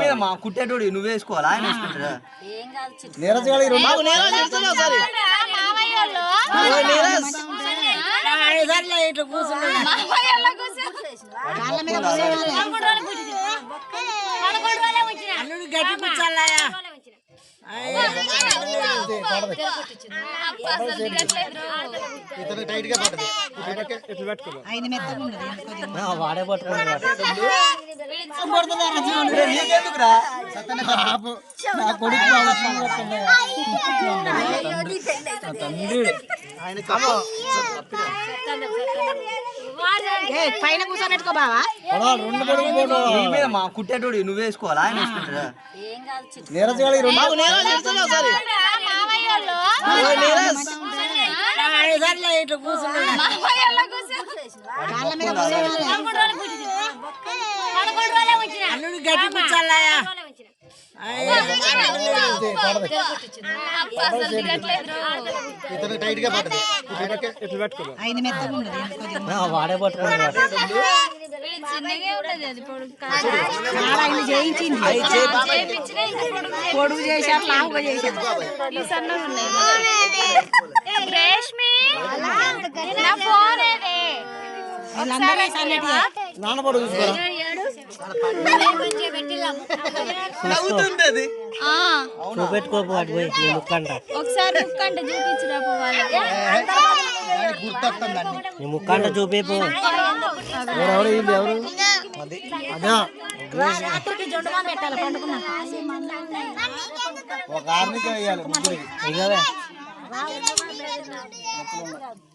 మీద మా కుట్టేటోడు నువ్వు వేసుకోవాలి ఆయన వేసుకుంటారా నీరజ్ గారు రెండు గట్టి కూర్చోాలయా ఇతను టైట్గా వాడే నా కొడుకు ఆయన పైన బావా. రెండు పొడుగు ఫోటో నీ మీద మా కుట్టేటోడు నువ్వు వేసుకోవాలి? ఆయన వేసుకుంటారా నీరజ్ గారు రెండు కూర్చున్నాడు కాళ్ళ మీద అల్లుడు గట్టి కూర్చోాలయా వాడే చేయించింది పొడుగు చేశారు లావుగా చేశారు రేష్మి నా ఫోన్ ఏది వీళ్ళందరూ సన్నటి నాన్న పొడుగు చూసుకోరా నవ్వుతుంది అది ఆ, చూపెట్టుకోపు అటు పోయి నీ ముక్కంట ఒకసారి చూపించురా పోవాలి నీ ముక్కంట చూపేపు ఎవరు ఎవరు అదా ఒక ఆర్మిక వేయాలి ముగ్గురికి